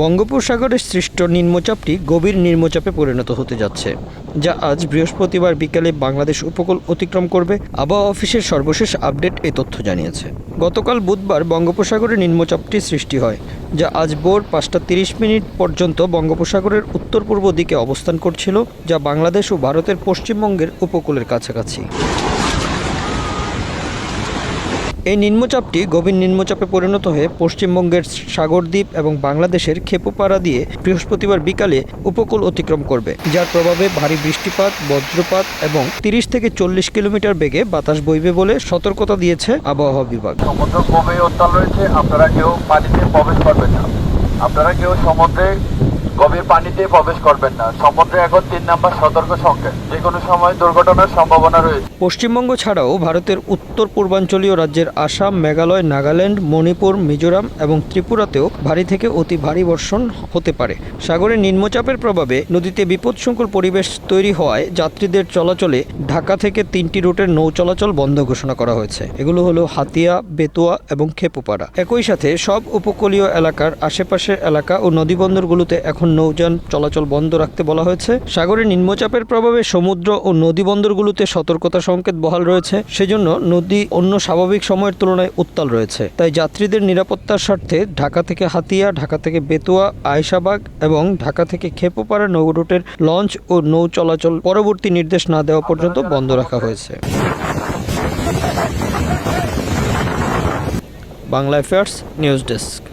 বঙ্গোপসাগরে সৃষ্ট নিম্নচাপটি গভীর নিম্নচাপে পরিণত হতে যাচ্ছে, যা আজ বৃহস্পতিবার বিকেলে বাংলাদেশ উপকূল অতিক্রম করবে। আবহাওয়া অফিসের সর্বশেষ আপডেট এই তথ্য জানিয়েছে। গতকাল বুধবার বঙ্গোপসাগরে নিম্নচাপটি সৃষ্টি হয়, যা আজ ভোর পাঁচটা তিরিশ মিনিট পর্যন্ত বঙ্গোপসাগরের উত্তর পূর্ব দিকে অবস্থান করছিল, যা বাংলাদেশ ও ভারতের পশ্চিমবঙ্গের উপকূলের কাছাকাছি। এই নিম্নচাপটি গভীর নিম্নচাপে পরিণত হয়ে পশ্চিমবঙ্গের সাগরদ্বীপ এবং বাংলাদেশের খেপুপাড়া দিয়ে বৃহস্পতিবার বিকালে উপকূল অতিক্রম করবে, যার প্রভাবে ভারী বৃষ্টিপাত, বজ্রপাত এবং তিরিশ থেকে চল্লিশ কিলোমিটার বেগে বাতাস বইবে বলে সতর্কতা দিয়েছে আবহাওয়া বিভাগ। সমুদ্র উত্তাল রয়েছে, আপনারা কেউ পানিতে প্রবেশ করবেন না। আপনারা কেউ সমুদ্রে গভীর পানিতে প্রবেশ করবেন না। সমুদ্রে এখন তিন নাম্বার সতর্ক সংকেত। যে কোনো সময় দুর্ঘটনার সম্ভাবনা রয়েছে। পশ্চিমবঙ্গ ছাড়াও ভারতের উত্তর পূর্বাঞ্চলীয় রাজ্যের আসাম, মেঘালয়, নাগাল্যান্ড, মণিপুর, মিজোরাম এবং ত্রিপুরাতেও ভারী থেকে অতি ভারী বর্ষণ হতে পারে। সাগরে নিম্নচাপের প্রভাবে নদীতে বিপদসংকুল পরিবেশ তৈরি হওয়ায় যাত্রীদের চলাচলে ঢাকা থেকে তিনটি রুটের নৌ চলাচল বন্ধ ঘোষণা করা হয়েছে। এগুলো হলো হাতিয়া, বেতুয়া এবং খেপুপাড়া। একই সাথে সব উপকূলীয় এলাকার আশেপাশের এলাকা ও নদীবন্দরগুলোতে এখন নৌযান চলাচল বন্ধ রাখতে বলা হয়েছে। সাগরে নিম্নচাপের প্রভাবে সমুদ্র ও নদী বন্দরগুলোতে সতর্কতা সংকেত বহাল রয়েছে। সেজন্য নদী অন্য স্বাভাবিক সময়ের তুলনায় উত্তাল রয়েছে। তাই যাত্রীদের নিরাপত্তার স্বার্থে ঢাকা থেকে হাতিয়া, ঢাকা থেকে বেতুয়া, আয়শাবাগ এবং ঢাকা থেকে খেপুপাড়া নৌ রুটের লঞ্চ ও নৌ চলাচল পরবর্তী নির্দেশ না দেওয়া পর্যন্ত বন্ধ রাখা হয়েছে। Bangla affairs news desk.